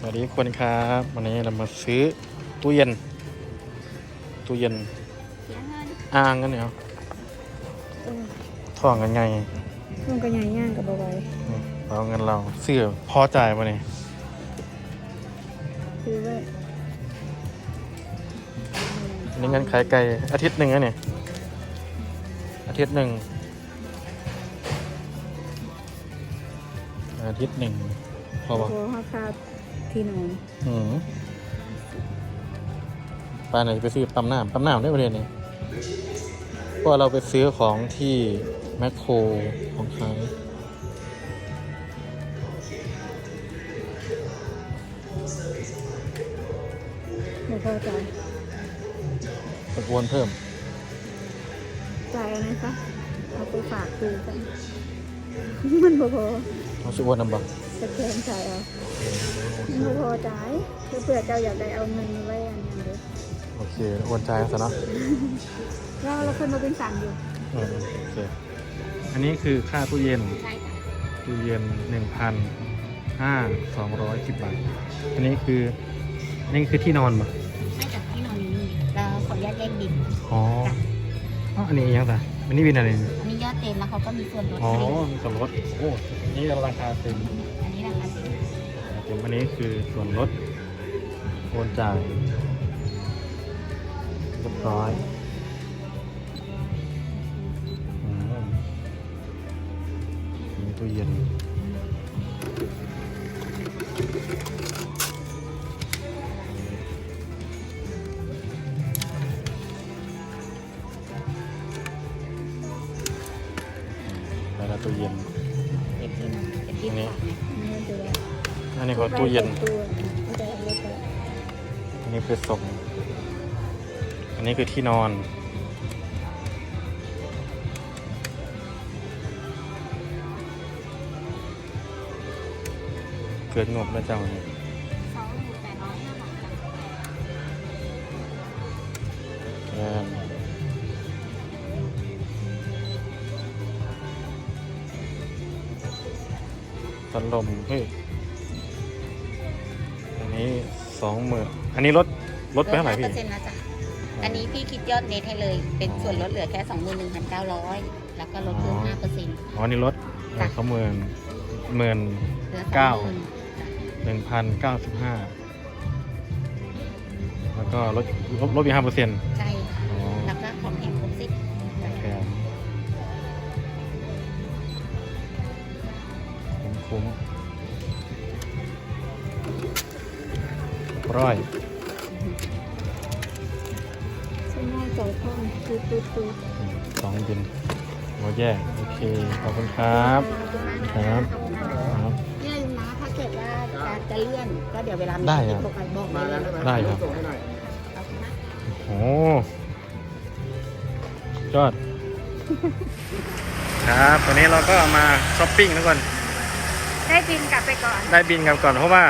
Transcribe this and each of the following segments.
สวัสดีทุกคนครับ วันนี้เรามาซื้อตู้เย็น ตู้เย็นเสียเงินอ่างกันเนี่ยเอาท่องกันไงมันก็ใหญ่ย่างกับเบานี่เราเงินเราซื้อพอจ่ายมาเนี่ยๆคือว่าอันนี้เงินขายไก่อาทิตย์หนึ่งอะเนี่ยอาทิตย์หนึ่งอาทิตย์หนึ่งพอโอ้ปะโหราคา ที่นอนอืมไปไหนไปซื้อปั๊มน้ำปั๊มน้ำได้ประเด็นนี้เพราะว่าเราไปซื้อของที่แมคโครของขายไม่พอจ่ายตะโวนเพิ่ม จ่ายอะไรคะเอาไปฝากดูกัน มันบ่พอเอาสิโวนนำบังสแกนจ่ายเอามัน บ่พอจ่ายคือเผื่อเจ้าอยากได้เอาเงินไว้อันนั้นเด้อโอเคโอนจ่ายซะเนาะเราเราเคยมาเป็นสั่งอยู่อืมโอเคอันนี้คือค่าตู้เย็น ใช่ค่ะตู้เย็นหนึ่งพันห้าสองร้อยสิบบาท อันนี้คืออันนี่คือที่นอนปะใช่จากที่นอนอยู่นี่เราขออนุญาตแยกบินอ๋ออ๋ออันนี้ยังไงอันนี้วินอะไรเนี่ยอันนี้ยอดเต็มแล้วเขาก็มีส่วนลดอ๋อให้มีส่วนลดโอ้นี่ราคาเต็ม อันนี้คือส่วนลดโอนจ่ายเรียบร้อยอืมมีตู้เย็นแล้วก็ตู้เย็นเก็บบินเก็บบินอันนี้ฝา กเนี่ยนี่คือว่าอันนี้ก็ตู้เย็น อันนี้คือส่งอันนี้คือที่นอน เกิดงบแล้วเจ้าเนี่ยพัดลมเฮ้ย นนี้สองหมื่นอันนี้ลดลดไปเท่าไหร่พี่เปอร์เซ็นต์นะจ๊ะ อันนี้พี่คิดยอดเน็ตให้เลย เป็นส่วนลดเหลือแค่21,900แล้วก็ลดเพิ่มอ๋อ5%อ๋ออันนี้ลดจ้ะ เขาหมื่นหมื่น เหลือเก้า20,000หนึ่งพันเก้าสิบห้าแล้วก็ลดลดลดอีกห้าเปอร์เซ็นต์ใช่ค่ะอ๋อแล้วก็ของแถมครบสิบแพงคุ้มคุ้ม ร้อยใช่ไหมจ่ายข้องคือคือคือสองบินโอแย่โอเค ขอบคุณครับครับครับอย่าลืมนะถ้าเกิดว่าจะจะเลื่อนก็เดี๋ยวเวลามีได้ครับบอกไปบอกได้เลยได้ครับขอบคุณนะโอ้ยอด ครับตอนนี้เราก็มาช้อปปิ้งทุกคน ได้บินกลับไปก่อน ได้บินกันก่อนเพราะว่า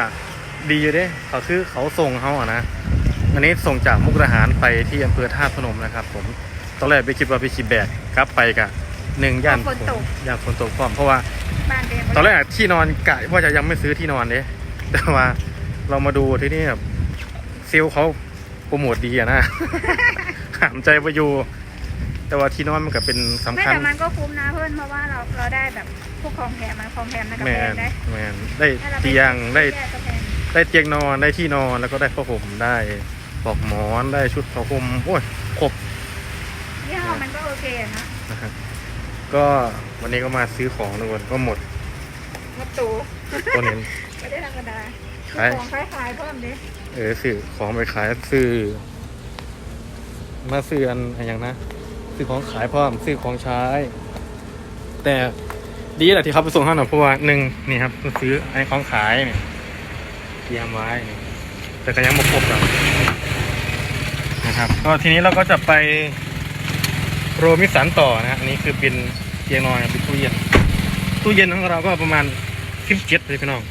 ดีอยู่เด้เขาคือเขาส่งเขาอะนะอันนี้ส่งจากมุกดาหารไปที่อำเภอท่าตุพนมนะครับ ผมตอนแรกไปคิดว่าไปขี่แบกครับไปกะหนึ่งย่านฝนตก ย่านฝนตกพร้อมเพราะว่าบ้านเดมตอนแรกที่นอนกะว่าจะยังไม่ซื้อที่นอนเด้แต่ว่าเรามาดูที่นี่แบบเซลลเขาโปรโมทดีอะนะหามใจไปอยู่แต่ว่าที่นอนมันก็เป็นสำไม่คัญ แต่มันก็คุ้มนะเพื่อนเพราะว่าเราเราได้แบบพวกของแถมมันของแถมนะกับแมแพนงได้ แมนได้ถ้าราปเตียงได้แยกก็แพง ได้เตียงนอนได้ที่นอนแล้วก็ได้ผ้าห่มได้ปลอกหมอนได้ชุดผ้าห่มโอ้ยครบยี่ห้อมันก็โอเคอะนะนะครับก็วันนี้ก็มาซื้อของทุกคนก็หมดรถตูตัวนี้ ไม่ได้ธรรมดาขาย ของคล้ายๆเพิ่มดิเออซื้อของไปขายซื้อมาซื้ออันอันอย่างนะซื้อของขายพร้อมซื้อของใช้ แต่ดีแหละที่เขาไปส่งให้หน่อยเพราะว่าหนึ่งนี่ครับซื้อไอ้ของขายเนี่ย เตรียมไว้นี่แต่ก็ยังไม่ครบหรอกนะครับ ก็ทีนี้เราก็จะไปโรมิสันต่อนะฮะอันนี้คือเป็นเตียงนอนเป็นตู้เย็น ตู้เย็นของเราก็ประมาณสิบเจ็ดเลยพี่น้อง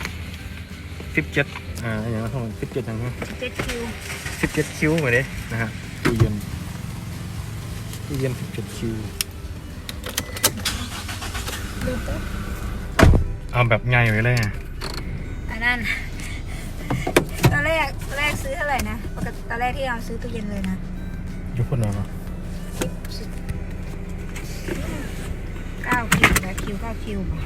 สิบเจ็ดอ่าอย่างนั้นทั้งหมดสิบเจ็ดอย่างนี้เจ็ดคิวสิบเจ็ดคิวเหมือนเด้นะฮะตู้เย็นตู้เย็นสิบเจ็ดคิวเอาแบบใหญ่ไว้เลยอะอันนั้น กตอนแรกซื้อเท่าไหร่นะปกติตอนแรกที่เราซื้อตู้เย็นเลยนะอยู่คนนอนเหรอเก้าคิวแล้วคิวเก้าคิวป่ะ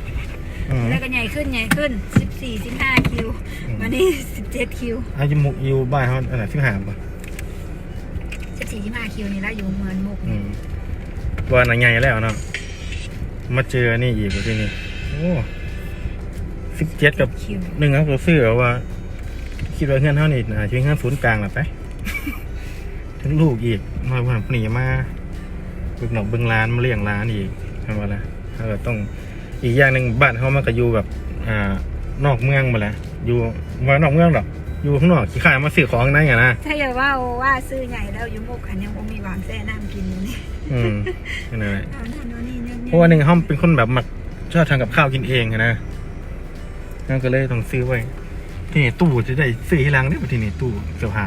อืมแล้วก็ใหญ่ขึ้นใหญ่ขึ้นสิบสี่สิบห้าคิวอืมวันนี้สิบเจ็ดคิวอายุมุกอยู่บ้านเขาอะไรที่หามปะสิบสี่สิบห้าคิวนี่แล้วอยู่เหมือนมุกอืมว่าหนังใหญ่แล้วเนาะมาเจอนี่อีกว่าที่นี่โอ้สิบเจ็ดกับคิวหนึ่งครับตัวซื้อว่า คิดว่าเงื่อนเท่านี้นะช่วยเงื่อนศูนย์กลางหรอไปถึงลูกอีกมาผ่านหนีมาบึกหนอกบึงร้านมาเลี้ยงร้านอีกทำมาละถ้าก็ต้องอีกอย่างหนึ่งบ้านเขามันก็อยู่แบบอ่านอกเมืองมาแล้วอยู่ว่านอกเมืองหรอกอยู่ข้างนอกขี้ขายมาซื้อของนั่นไงนะถ้าอย่าว่าว่าซื้อใหญ่แล้วอยู่มุกอันยังคงมีหวานแซ่น้ำกินอยู่นี่อืมนั่นแหละเอานั่นเอานี่นี่เพราะว่าหนึ่งเขาเป็นคนแบบหมักชอบทำกับข้าวกินเองอะนะนั่นก็เลยต้องซื้อไว้ ที่นี่ตู้จะได้ซื้อให้หลังได้ปะที่นี่ตู้เสื้อผ้า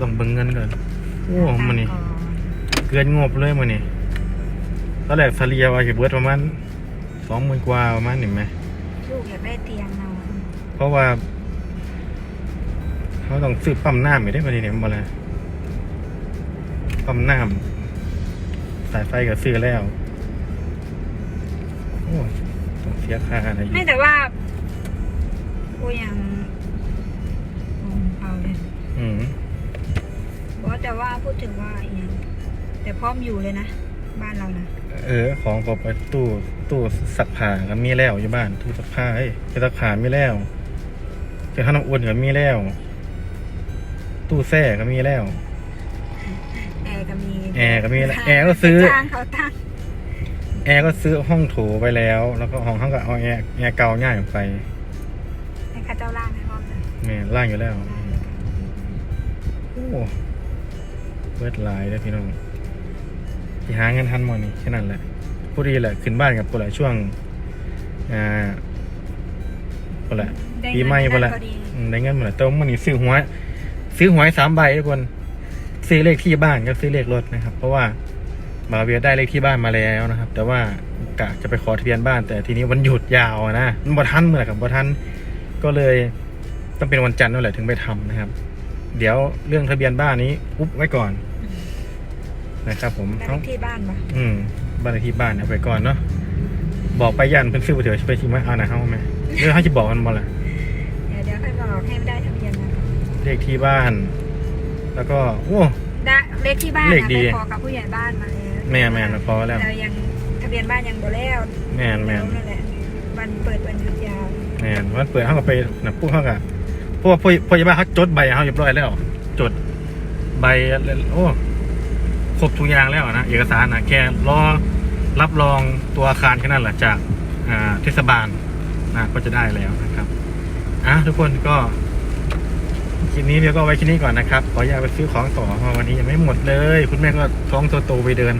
ต้องเบิ่งเงินก่อนโอ้มันนี่เกินงบเลยมันนี่ตอนแรกซาเลียว่าจะเบิดประมาณสองหมื่นกว่าประมาณนี่ไหมลูกอยากได้เตียงนอนเพราะว่าเขาต้องซื้อปั๊มน้ำไม่ได้ปะที่นี่มันบ่ละปั๊มน้ำสายไฟก็ซื้อแล้วโอ้ต้องเสียค่าอะไรอีกไม่แต่ว่า กูยังอืมเอาเลยอืมบอกแต่ว่าพูดถึงว่าอีกอย่างแต่พร้อมอยู่เลยนะ บ้านเรานะเออ ของพอไปตู้ตู้ซักผ้าก็มีแล้วอยู่บ้านตู้ซักผ้าเอ้ยเครื่องซักผ้ามีแล้วเครื่องทำน้ำอุ่นก็มีแล้ว ตู้แช่ก็มีแล้ว แอร์ก็มีแอร์ก็มีแล้วแอร์ก็ซื้อ จ้างเขาตั้งแอร์ก็ซื้อห้องโถไปแล้ว แล้วก็ห้องเขาก็เอาแอร์แอร์เก่าง่ายออกไปให้ข้า เจ้าล่างให้พร้อมเลยแม่ล่างอยู่แล้ว โอ้เบิดหลายเลยพี่น้องที่หาเงินทันหมดนี่แค่นั้นแหละผู้ดีแหละขึ้นบ้านกับผู้แหละช่วงอ่าผู้แหละได้ปีใหม่เงิผู้นแหละพอดี อืมได้เงินหมดแล้วแต่ว่ามันนี่ซื้อหวยซื้อหวยสามใบทุกคนซื้อเลขที่บ้านกับซื้อเลขรถนะครับ เพราะว่าบาเวียได้เลขที่บ้านมาแล้วนะครับ แต่ว่ากะจะไปขอทะเบียนบ้าน แต่ทีนี้วันหยุดยาวอะนะมันบ่ทันเมื่อไหร่กับบ่ทัน ก็เลยต้องเป็นวันจันทร์นั่นแหละถึงไปทำนะครับ เดี๋ยวเรื่องทะเบียนบ้านนี้อุ๊บไว้ก่อนนะครับ ผมได้เอาเลขที่บ้านปะอืมบ้านเลขที่บ้านเอาไปก่อนเนาะบอกไปยันเพิ่นซื้อไปเถอะไปชิมไหมเอาหน่ะเฮาไหมเรื่องเขาจะบอกมันบ่ล่ะเดี๋ยวเดี๋ยวค่อยบอกให้ได้ทะเบียนนะเลขที่บ้าน แล้วก็โอ้ได้เลขที่บ้านเลนะขดีไปขอกับผู้ใหญ่บ้านมาแล้วแม่แม่พอแล้วเรายังทะเบียนบ้านยังบ่แล้วแม่นแม่นนั่นแหละวันเปิดวันหยุดยาว แม่นมันเปิดเขาก็ไปนะพูดเขาก็เพว่าพ่อพ่อใหญ่บ้าเขาจดใบเขาเรียบร้อยแล้วจดใบโอ้ครบทุกอย่างแล้วนะเอกสารนะแค่รอรับรองตัวอาคารแค่นั้นแหละจากเทศบาลนะก็จะได้แล้วนะครับอะทุกคนก็คลิปนี้เดี๋ยวก็ไว้คลิปนี้ก่อนนะครับขออยาตไปซื้อของต่อเพราะวันนี้ยังไม่หมดเลย คุณแม่ก็ท้องโตๆไปเดิน